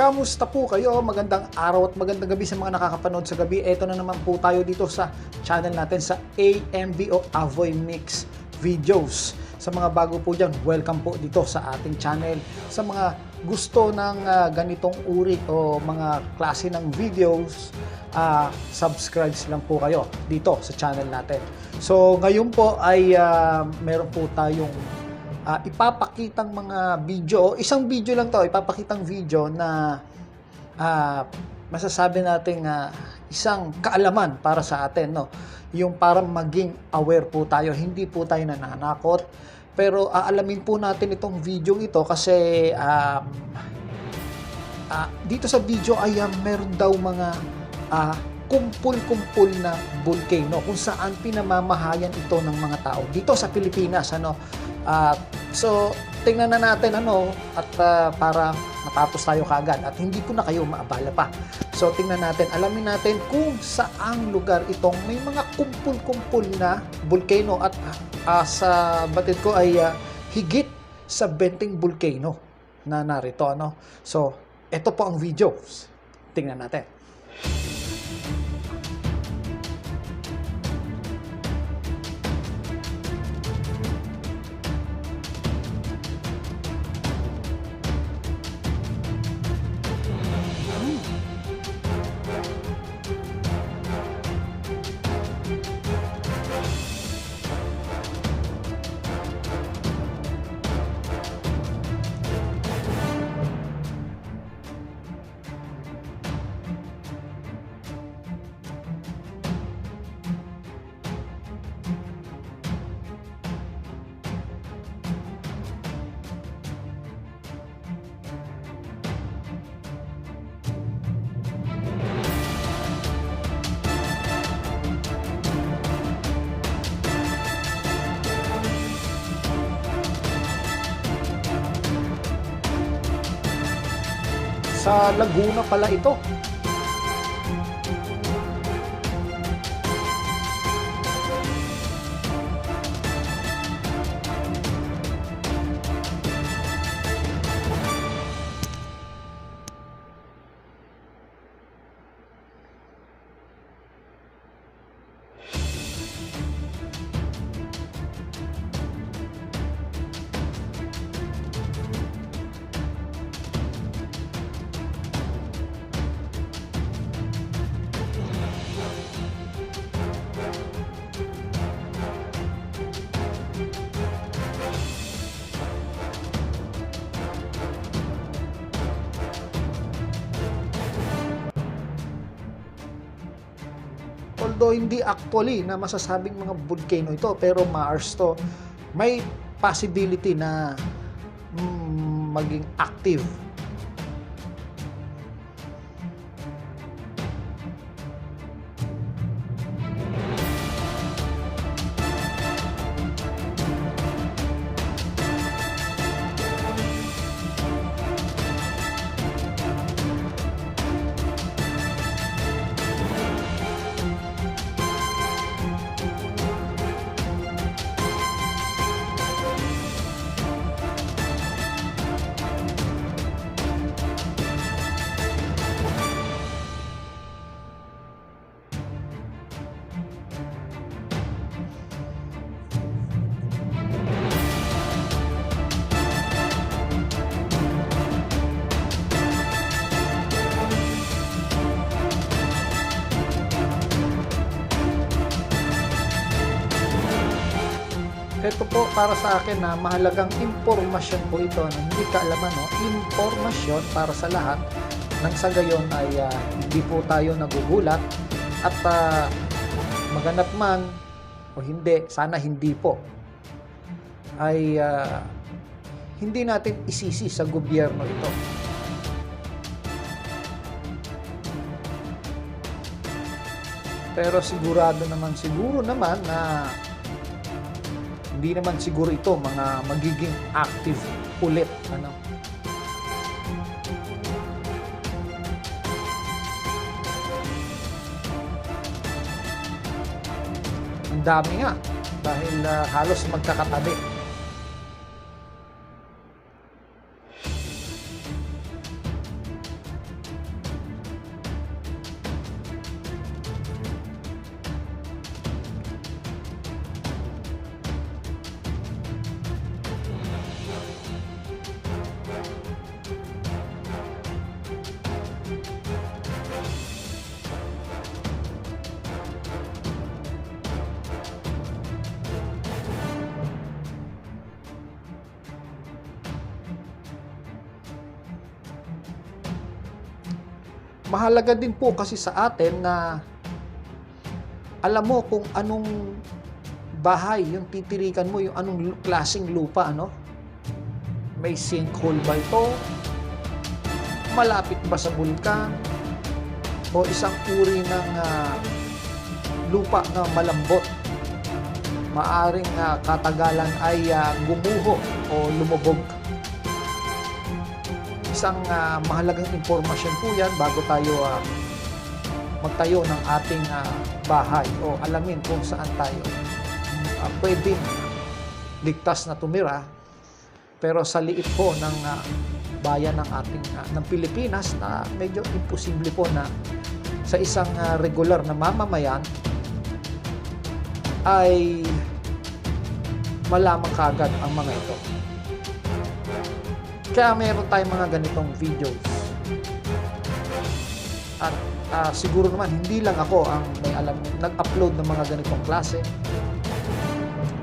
Kamusta po kayo? Magandang araw at magandang gabi sa mga nakakapanood sa gabi. Ito na naman po tayo dito sa channel natin sa AMV o Avoy Mix Videos. Sa mga bago po dyan, welcome po dito sa ating channel. Sa mga gusto ng ah, ganitong uri o mga klase ng videos, ah, subscribe lang po kayo dito sa channel natin. So ngayon po ay ah, meron po tayong ah, ipapakitang mga video, isang video lang to, ipapakitang video na ah, masasabi natin ah, isang kaalaman para sa atin, no? Yung para maging aware po tayo, hindi po tayo nananakot, pero aalamin po natin itong video ito kasi um, ah, dito sa video ay ah, meron daw mga ah, kumpul-kumpul na volcano kung saan pinamamahayan ito ng mga tao dito sa Pilipinas ano Ah, so tingnan na natin ano at ah, para matapos tayo kagad at hindi ko na kayo maabala pa. So tingnan natin alamin natin kung saang lugar itong may mga kumpul-kumpul na volcano at ah, sa batid ko ay ah, higit sa 20 volcano na narito ano. So ito po ang video. Tingnan natin sa Laguna pala ito although hindi actually na masasabing mga volcano ito pero Mars to may possibility na mm, maging active Ito po para sa akin na mahalagang impormasyon po ito na hindi kaalaman, no? Impormasyon para sa lahat nang sa gayon ay ah, hindi po tayo nagugulat at ah, maganap man o hindi, sana hindi po ay ah, hindi natin isisi sa gobyerno ito. Pero sigurado naman siguro naman na hindi naman siguro ito mga magiging active ulit ano? Ang dami nga dahil ah, halos magkakatabi mahalaga din po kasi sa atin na alam mo kung anong bahay yung titirikan mo, yung anong klaseng lupa, ano? May sinkhole ba ito? Malapit ba sa bulkan? O isang uri ng ah, lupa na malambot? Maaring ah, katagalan ay ah, gumuho o lumubog. Isang ah, mahalagang impormasyon po yan bago tayo ah, magtayo ng ating ah, bahay o alamin kung saan tayo uh, pwedeng ligtas na tumira pero sa liit po ng ah, bayan ng ating ah, ng Pilipinas na medyo imposible po na sa isang ah, regular na mamamayan ay malaman kagad ang mga ito. Kaya meron tayong mga ganitong videos. At ah, siguro naman hindi lang ako ang may alam nag-upload ng mga ganitong klase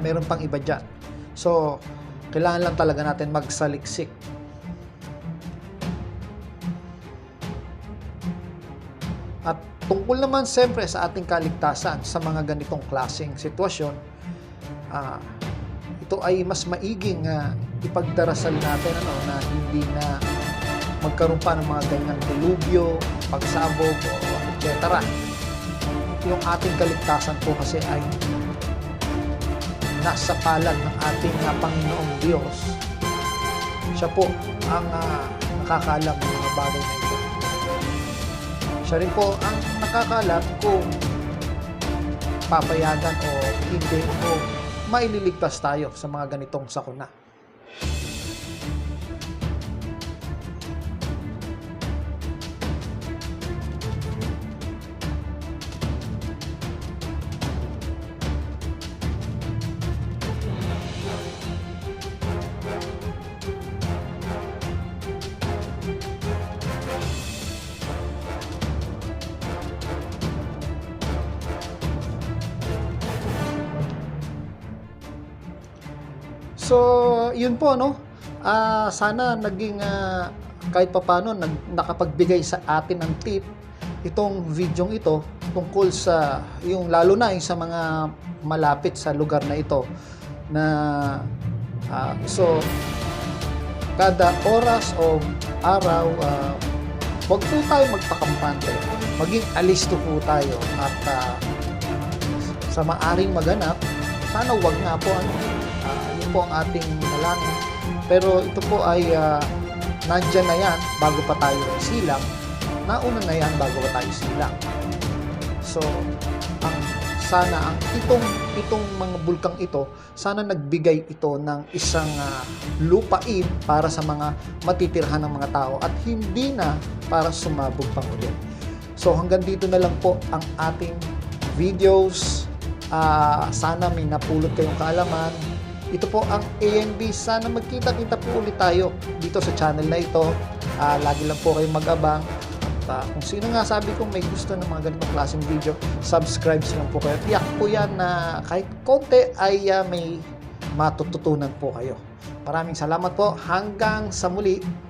meron pang iba dyan. So, kailangan lang talaga natin magsaliksik. At tungkol naman siyempre sa ating kaligtasan sa mga ganitong klaseng sitwasyon, ah, ito ay mas maiging ah, ipagdarasal natin ano, na hindi na magkaroon pa ng mga ganyang dilubyo, pagsabog, etc. Yung ating kaligtasan po kasi ay nasa palad ng ating uh, Panginoong Diyos. Siya po ang uh, nakakaalam ng mga bagay na ito. Siya rin po ang nakakaalam kung papayagan o hindi o maililigtas tayo sa mga ganitong sakuna. So, yun po, no? Ah, sana naging ah, kahit papano nag, nakapagbigay sa atin ng tip itong videong ito tungkol sa yung lalo na yung sa mga malapit sa lugar na ito na ah, so kada oras o araw ah, wag po tayo magpakampante maging alisto po tayo at ah, sa maaring maganap sana wag nga po ano po ang ating dalangin. Pero ito po ay uh, nandyan na yan bago pa tayo silang. Nauna na yan bago pa tayo silang. So, ang sana ang itong itong mga bulkang ito sana nagbigay ito ng isang ah, lupain para sa mga matitirhan ng mga tao at hindi na para sumabog pang ulit. So hanggang dito na lang po ang ating videos. Ah, sana may napulot kayong kaalaman. Ito po ang ANB. Sana magkita-kita po ulit tayo dito sa channel na ito. Ah, lagi lang po kayong mag-abang. At ah, kung sino nga sabi kong may gusto ng mga ganitong klaseng video, subscribe lang po kayo. Tiyak po yan na kahit konti ay ah, may matututunan po kayo. Maraming salamat po. Hanggang sa muli.